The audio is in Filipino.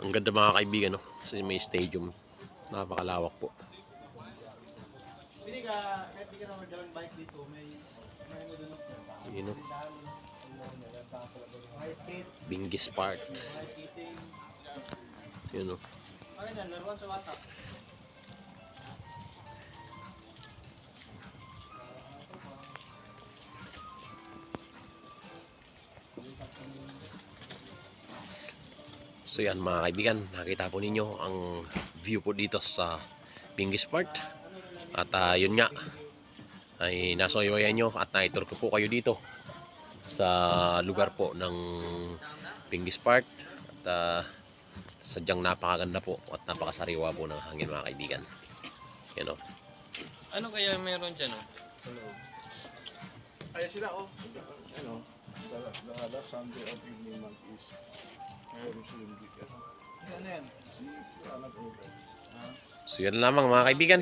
Ang ganda mga kaibigan, no? Kasi may stadium. Napakalawak po. Hindi ka, na magdalang bike dito, may? Mga skates, Bingis Park. mga skating. So yan mga kaibigan, nakita po ninyo ang view po dito sa Bingis Park. At ah, yun nga, ay nasoyawayan nyo at naitur ko po kayo dito sa lugar po ng Bingis Park. At ah, sadyang napakaganda po at napakasariwa po ng hangin mga kaibigan. Yan o. Ano kaya meron dyan, oh? Sa loob. Ay sila oh. Ano? The, the last Sunday of evening month is Jerusalem weekend. Ano yan? Sila nag-open. So yan lamang mga kaibigan.